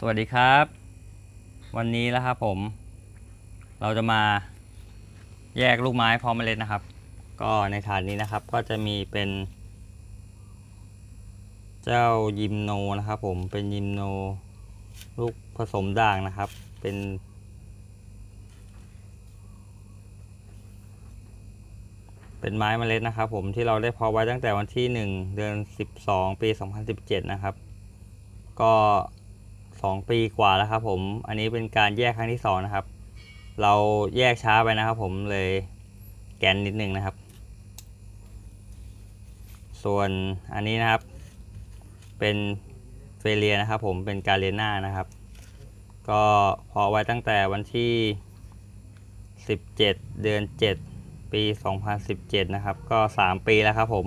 สวัสดีครับ วันนี้แล้วครับผม เราจะมาแยกลูกไม้พร้อมเมล็ดนะครับ ก็ในถาดนี้นะครับก็จะมีเป็น เจ้ายิมโนนะครับ ผมเป็นยิมโนลูกผสมด่างนะครับ เป็นเป็นไม้เมล็ดนะครับ ผมที่เราได้เพาะไว้ตั้งแต่วันที่ 1 เดือน 12 ปี 2017 นะครับ ก็ 2 ปีกว่าแล้วครับผมอันนี้เป็นการแยกครั้งที่ 2 นะครับ เราแยกช้าไปนะครับผมเลยแกนนิดนึงนะครับ ส่วนอันนี้นะครับ เป็นเฟเลียนะครับผมเป็นกาเลียนานะครับ ก็พาะไว้ตั้งแต่วันที่ 17 เดือน 7 ปี 2017 นะครับ ก็ 3 ปีแล้วครับผม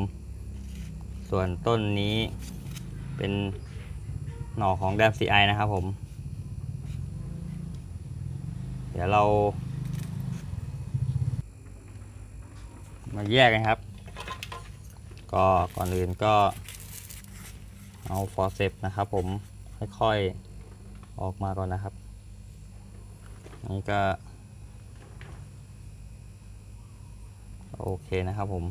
ส่วนต้นนี้เป็น หน่อของแดมซีไอนะครับผม เดี๋ยวเรา มาแยกกันครับ ก็ก่อนอื่นก็เอาฟอร์เซปนะครับผมค่อยๆออกมาก่อนนะครับนนี้ก็ โอเคนะครับผม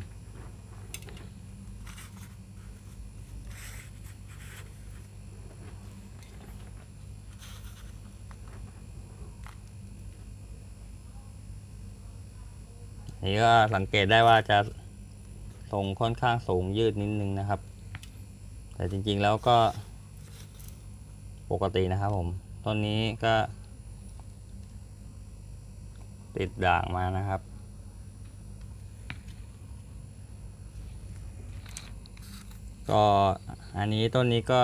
นี่ก็สังเกตได้ว่าจะทรงค่อนข้างสูงยืดนิดนึงนะครับ แต่จริงๆแล้วก็ ปกตินะครับผมต้นนี้ก็ ติดด่างมานะครับก็อันนี้ต้นนี้ก็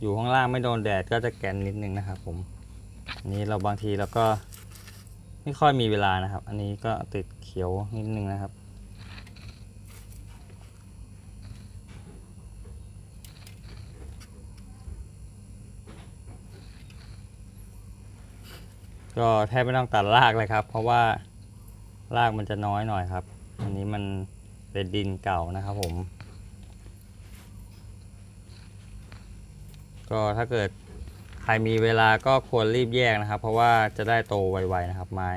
อยู่ข้างล่างไม่โดนแดดก็จะแกนนิดนึงนะครับผมนนี้เราบางทีเราก็ ไม่ค่อยมีเวลานะครับ อันนี้ก็ติดเขียวนิดนึงนะครับ ก็แทบไม่ต้องตัดรากเลยครับ เพราะว่ารากมันจะน้อยหน่อยครับ อันนี้มันเป็นดินเก่านะครับผม ก็ถ้าเกิด ใครมีเวลาก็ควรรีบแยกนะครับ เพราะว่าจะได้โตไวๆนะครับไม้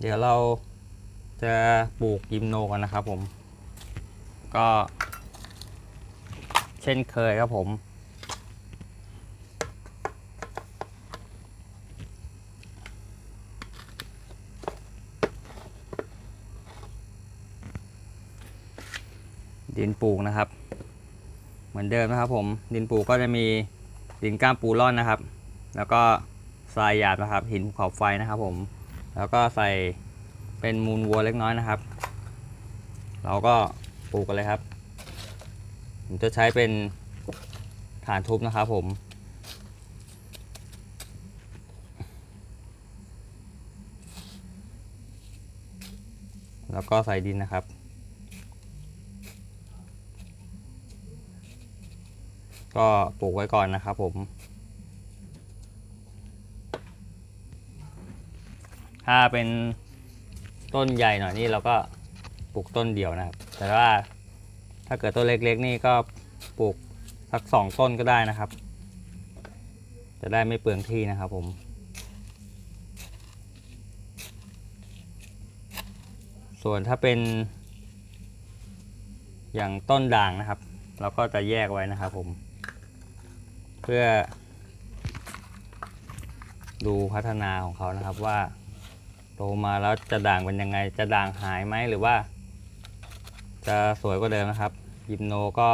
เดี๋ยวเรา จะปลูกยิมโนกันนะครับผม ก็ เช่นเคยครับผม ดินปลูกนะครับ เหมือนเดิมนะครับผม ดินปลูกก็จะมีดินก้ามปูร่อนนะครับ แล้วก็ทรายหยาบนะครับ หินภูเขาไฟนะครับผม แล้วก็ใส่ เป็นมูลวัวเล็กน้อยนะครับ เราก็ปลูกกันเลยครับ ผมจะใช้เป็นฐานทุบนะครับผมแล้วก็ใส่ดินนะครับ ก็ปลูกไว้ก่อนนะครับผม ถ้าเป็น ต้นใหญ่หน่อยนี่เราก็ปลูกต้นเดียวนะครับ แต่ว่าถ้าเกิดต้นเล็กๆนี่ก็ปลูกสักสองต้นก็ได้นะครับ จะได้ไม่เปลืองที่นะครับผมส่วนถ้าเป็น อย่างต้นด่างนะครับ เราก็จะแยกไว้นะครับผม เพื่อ ดูพัฒนาของเขานะครับว่า มาแล้วจะด่างเป็นยังไง จะด่างหายไหมหรือว่า จะสวยกว่าเดิมนะครับยิมโนก็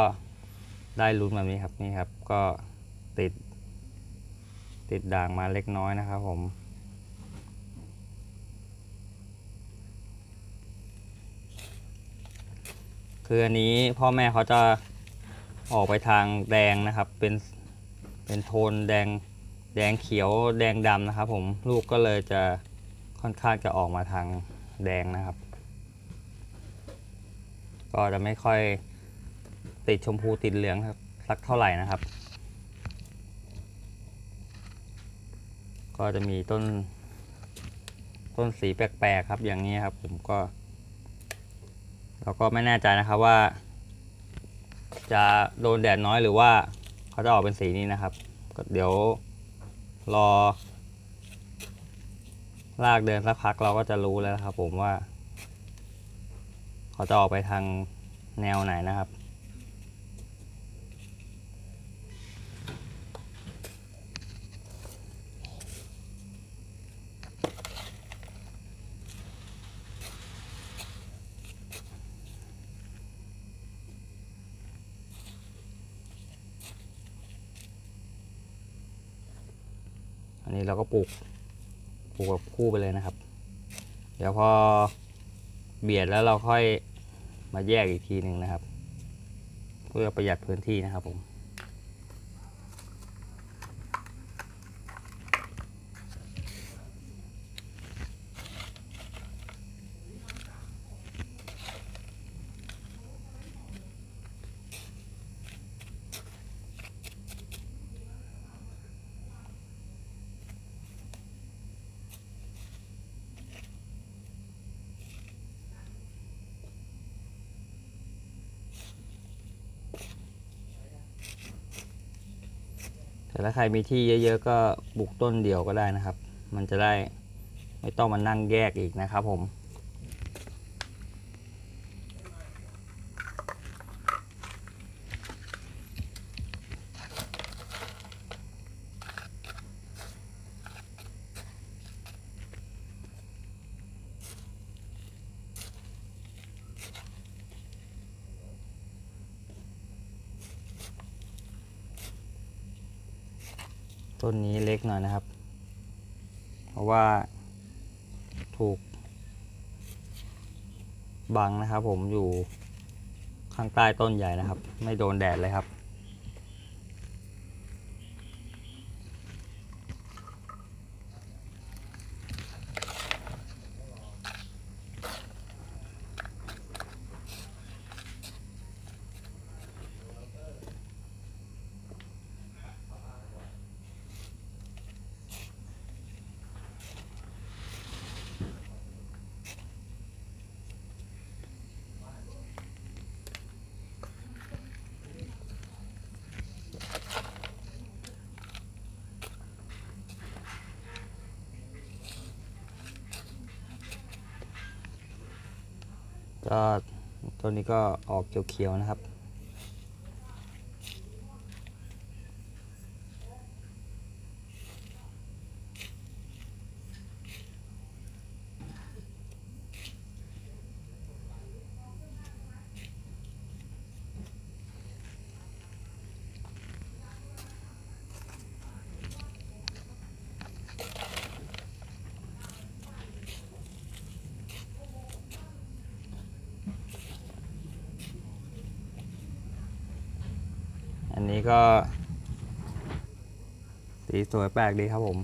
ได้ลุ้นแบบนี้ครับนี่ครับ ก็ติด ติดด่างมาเล็กน้อยนะครับผมคืออันนี้พ่อแม่เขาจะออกไปทางแดงนะครับ เป็นเป็นโทนแดงแดงเขียวแดงดำนะครับ ผมลูกก็เลยจะ ค่อนข้างจะออกมาทางแดงนะครับ ก็จะไม่ค่อยติดชมพูติดเหลืองสักเท่าไหร่นะครับ ก็จะมีต้น ต้นสีแปลกๆครับ อย่างนี้ครับ ผมก็ เราก็ไม่แน่ใจนะครับว่า จะโดนแดดน้อยหรือว่าเขาจะออกเป็นสีนี้นะครับ ก็เดี๋ยวรอ ลากเดินสักพักเราก็จะรู้แล้วครับ ผมว่า เขาจะออกไปทางแนวไหนนะครับ อันนี้เราก็ปลูก ปลูกแบบคู่ไปเลยนะครับ เดี๋ยวพอเบียดแล้วเราค่อยมาแยกอีกทีหนึ่งนะครับ เพื่อประหยัดพื้นที่นะครับผม แต่ถ้าใครมีที่เยอะ ๆ ก็ปลูกต้นเดียวก็ได้นะครับ มันจะได้ไม่ต้องมานั่งแยกอีกนะครับผม ต้นนี้เล็กหน่อยนะครับ เพราะว่าถูกบังนะครับผมอยู่ข้างใต้ต้นใหญ่นะครับ ไม่โดนแดดเลยครับ ก็ตัวนี้ก็ออกเขียวๆนะครับ อันนี้ก็สีสวยแปลกดีครับผม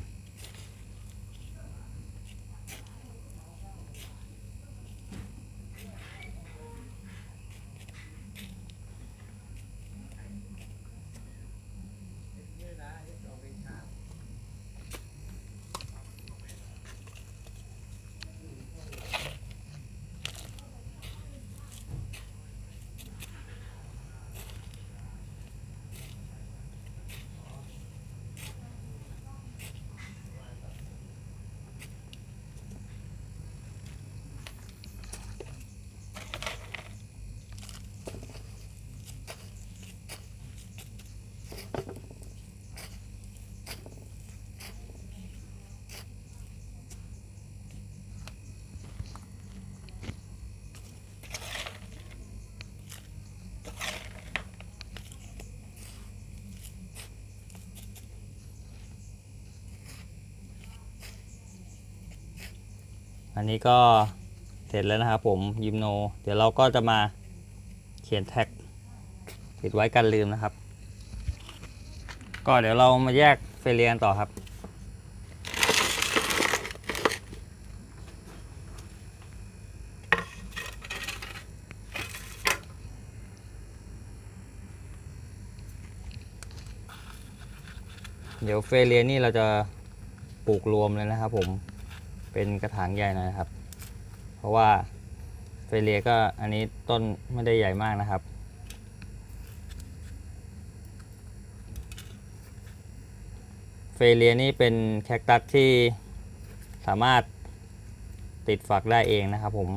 อันนี้ก็เสร็จแล้วนะครับผมยิมโน เดี๋ยวเราก็จะมาเขียนแท็กติดไว้กันลืมนะครับ ก็เดี๋ยวเรามาแยกเฟรียนต่อครับเดี๋ยวเฟรียนี่เราจะปลูกรวมเลยนะครับผม เป็นกระถางใหญ่หน่อยนะครับ เพราะว่าเฟรเลียก็อันนี้ต้นไม่ได้ใหญ่มากนะครับ เฟรเลียนี่เป็นแคคตัสที่สามารถติดฝักได้เองนะครับผม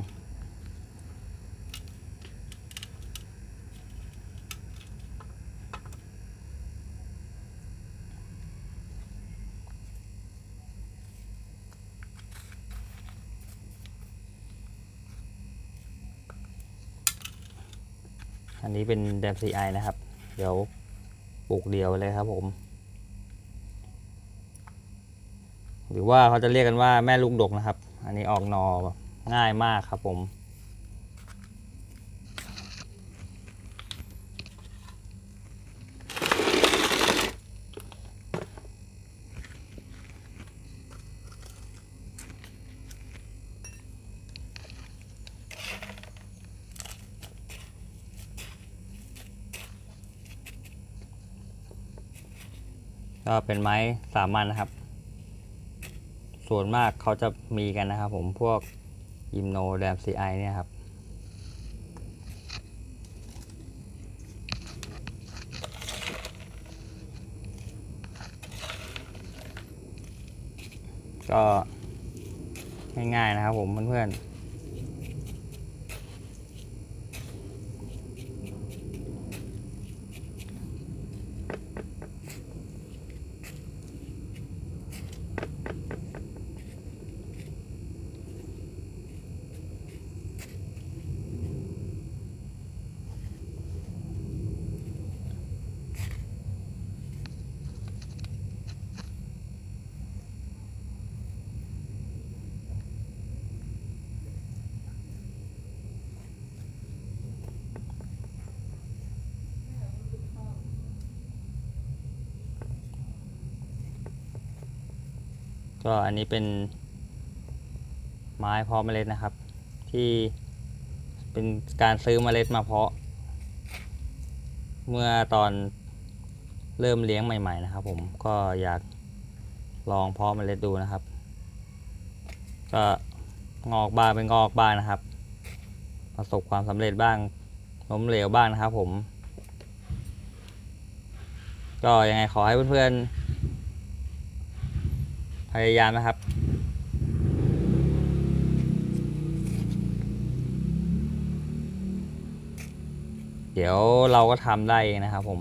อันนี้เป็นแดมซีไอนะครับ เดี๋ยวปลูกเดียวเลยครับผม หรือว่าเขาจะเรียกกันว่าแม่ลูกดกนะครับ อันนี้ออกนอง่ายมากครับผม ก็เป็นไม้สามัญนะครับ ส่วนมากเขาจะมีกันนะครับผมพวกยิมโนแดมซีไอเนี่ยครับก็ง่ายๆนะครับผมเพื่อนๆ ก็อันนี้เป็นไม้เพาะเมล็ดนะครับ ที่เป็นการซื้อเมล็ดมาเพาะ เมื่อตอนเริ่มเลี้ยงใหม่ ๆ นะครับ ผมก็อยากลองเพาะเมล็ดดูนะครับ ก็งอกบ้างเป็นงอกบ้างนะครับ ประสบความสำเร็จบ้างล้มเหลวบ้างนะครับผม ก็ยังไงขอให้เพื่อนๆ พยายามนะครับ เดี๋ยวเราก็ทำได้นะครับผม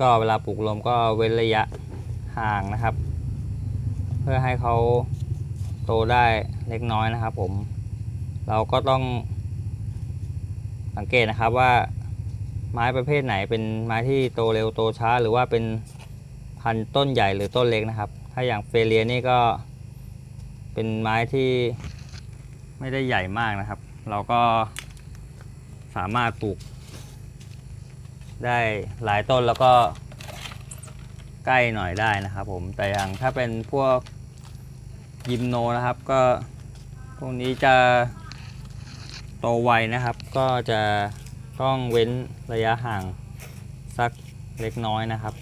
ก็เวลาปลูกลมก็เว้นระยะห่างนะครับ เพื่อให้เขาโตได้เล็กน้อยนะครับ ผม เราก็ต้องสังเกตนะครับว่าไม้ประเภทไหนเป็นไม้ที่โตเร็วโตช้า หรือว่าเป็นพันต้นใหญ่หรือต้นเล็กนะครับ ถ้าอย่างเฟเลียนี่ก็เป็นไม้ที่ไม่ได้ใหญ่มากนะครับ เราก็สามารถปลูก ได้หลายต้นแล้วก็ใกล้หน่อยได้นะครับผมแต่อย่างถ้าเป็นพวกยิมโนนะครับ ก็พวกนี้จะโตไวนะครับ ก็จะต้องเว้นระยะห่างสักเล็กน้อยนะครับ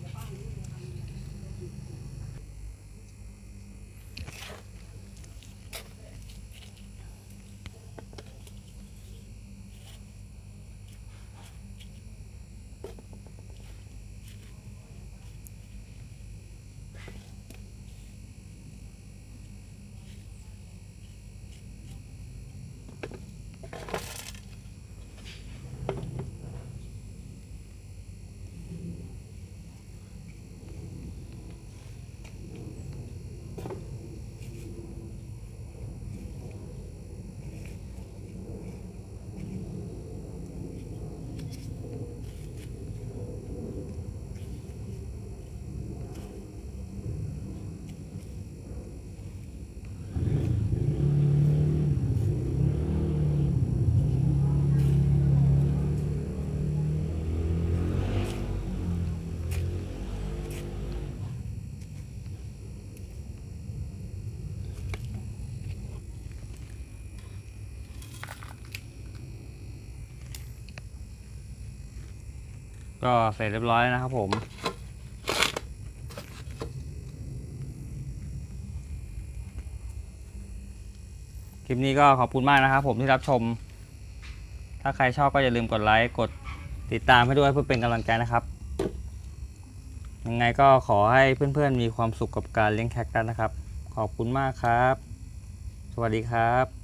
ก็เสร็จเรียบร้อยนะครับผม คลิปนี้ก็ขอบคุณมากนะครับผมที่รับชม ถ้าใครชอบก็อย่าลืมกดไลค์ กดติดตามให้ด้วยเพื่อเป็นกำลังใจนะครับ ยังไงก็ขอให้เพื่อนๆมีความสุขกับการเลี้ยงแคคตัสนะครับ ขอบคุณมากครับ สวัสดีครับ